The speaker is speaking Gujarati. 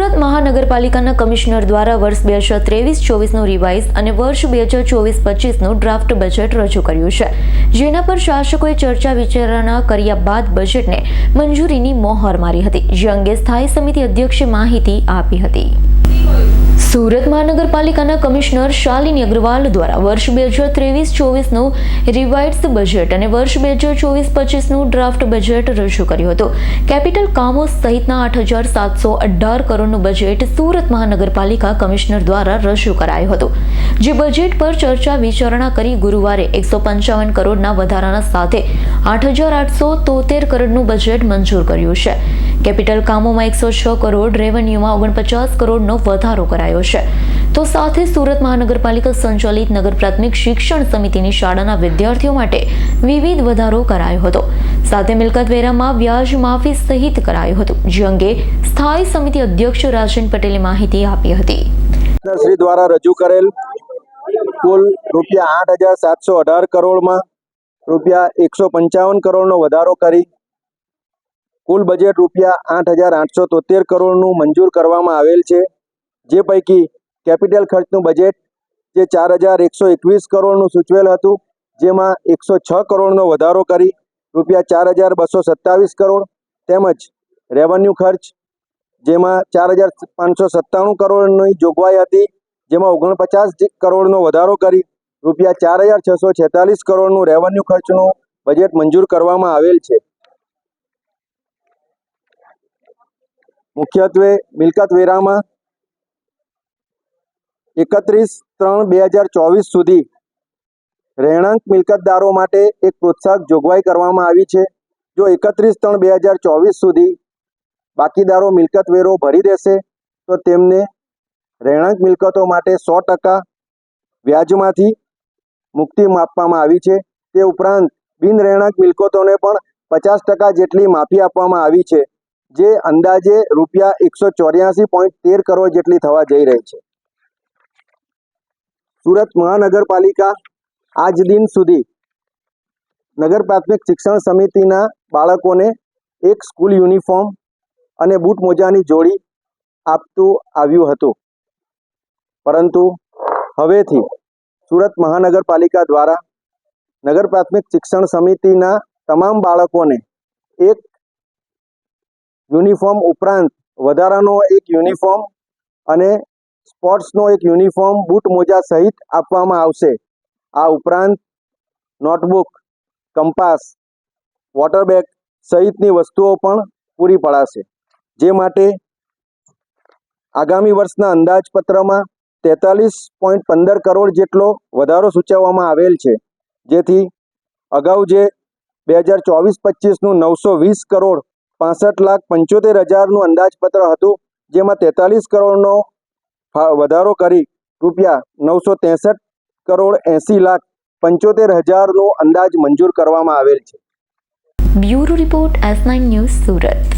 સુરત મહાનગરપાલિકાના કમિશનર દ્વારા વર્ષ બે હજાર ત્રેવીસ, ચોવીસનું રિવાઇઝ અને વર્ષ બે હજાર ચોવીસ, પચીસનું ડ્રાફ્ટ બજેટ રજૂ કર્યું છે. જેના પર શાસકોએ ચર્ચા વિચારણા કર્યા બાદ બજેટને મંજૂરીની મોહર મારી હતી. જે અંગે સ્થાયી સમિતિ અધ્યક્ષે માહિતી આપી હતી. સુરત મહાનગરપાલિકાના કમિશનર શાલિની અગ્રવાલ દ્વારા વર્ષ બે હજાર ત્રેવીસ ચોવીસનું રિવાઇડ્સ બજેટ અને વર્ષ બે હજાર ચોવીસ પચીસનું ડ્રાફ્ટ બજેટ રજૂ કર્યું હતું. કેપિટલ કામો સહિતના આઠ હજાર સાતસો અઢાર કરોડનું બજેટ સુરત મહાનગરપાલિકા કમિશનર દ્વારા રજૂ કરાયું હતું. જે બજેટ પર ચર્ચા વિચારણા કરી ગુરુવારે એકસો પંચાવન કરોડના વધારાના સાથે આઠ હજાર આઠસો તોતેર કરોડનું બજેટ મંજૂર કર્યું છે. કેપિટલ કામોમાં એકસો છ કરોડ રેવન્યુમાં ઓગણપચાસ કરોડનો વધારો કરાયો છે. તો સાથે સુરત મહાનગરપાલિકા સંચાલિત નગર પ્રાથમિક શિક્ષણ સમિતિની શાળાના વિદ્યાર્થીઓ માટે વિવિધ વધારો કરાયો હતો. સાથે મિલકત વેરામાં વ્યાજ માફી સહિત કરાયું હતું, જે અંગે સ્થાયી સમિતિ અધ્યક્ષ રાજન પટેલે માહિતી આપી હતી. શ્રી દ્વારા રજૂ કરેલ કુલ રૂપિયા આઠ હજાર સાતસો અઢાર કરોડમાં રૂપિયા એકસો પંચાવન કરોડનો વધારો કરી, કુલ બજેટ રૂપિયા આઠ હજાર આઠસો તોતેર કરોડનું મંજૂર કરવામાં આવેલ છે. જે પૈકી કેપિટલ ખર્ચનું બજેટ જે ચાર હજાર એકસો એકવીસ કરોડનું સૂચવેલ હતું, જેમાં એકસો છ કરોડનો વધારો કરી, રૂપિયા ચાર હજાર બસો સત્તાવીસ કરોડ, તેમજ રેવન્યુ ખર્ચ, જેમાં ચાર હજાર પાંચસો સત્તાણું કરોડની જોગવાઈ હતી, જેમાં ઓગણપચાસ કરોડનો વધારો કરી, રૂપિયા ચાર હજાર છસો છેતાલીસ કરોડનું રેવન્યુ ખર્ચનું બજેટ મંજૂર કરવામાં આવેલ છે. મુખ્યત્વે મિલકત વેરામાં એકત્રીસ ત્રણ બે હજાર ચોવીસ સુધી રહેણાંક મિલકતદારો માટે એક પ્રોત્સાહક જોગવાઈ કરવામાં આવી છે. જો એકત્રીસ ત્રણ બે હજાર ચોવીસ સુધી બાકીદારો મિલકત વેરો ભરી દેશે, તો તેમને રહેણાંક મિલકતો માટે સો ટકા વ્યાજમાંથી મુક્તિ આપવામાં આવી છે. તે ઉપરાંત બિન રહેણાંક મિલકતોને પણ પચાસ ટકા જેટલી માફી આપવામાં આવી છે, જે અંદાજે રૂપિયા એકસો ચોર્યાસી પોઈન્ટ તેર કરોડ જેટલી થવા જઈ રહી છે. સુરત મહાનગરપાલિકા આજ દિન સુધી નગર પ્રાથમિક શિક્ષણ સમિતિના બાળકોને એક સ્કૂલ યુનિફોર્મ અને બૂટ મોજાની જોડી આપતું આવ્યું હતું. પરંતુ હવેથી સુરત મહાનગરપાલિકા દ્વારા નગર પ્રાથમિક શિક્ષણ સમિતિના તમામ બાળકોને એક યુનિફોર્મ ઉપરાંત વધારાનો એક યુનિફોર્મ અને સ્પોર્ટ્સનો એક યુનિફોર્મ બૂટ મોજા સહિત આપવામાં આવશે. આ ઉપરાંત નોટબુક, કંપાસ વોટર બેગ સહિતની વસ્તુઓ પણ પૂરી પડાશે. જે માટે આગામી વર્ષના અંદાજપત્રમાં તેતાલીસ પોઈન્ટ પંદર કરોડ જેટલો વધારો સૂચવવામાં આવેલ છે. જેથી અગાઉ જે બે હજાર ચોવીસ પચીસનું નવસો વીસ કરોડ, પાસઠ લાખ પંચોતેર હજારનું અંદાજપત્ર હતું, જેમાં તેતાલીસ કરોડનો વધારો કરી રૂપિયા નવસો ત્રેસઠ કરોડ એંસી લાખ પંચોતેર હજારનો અંદાજ મંજૂર કરવામાં આવેલ છે. Bureau report S news Surat.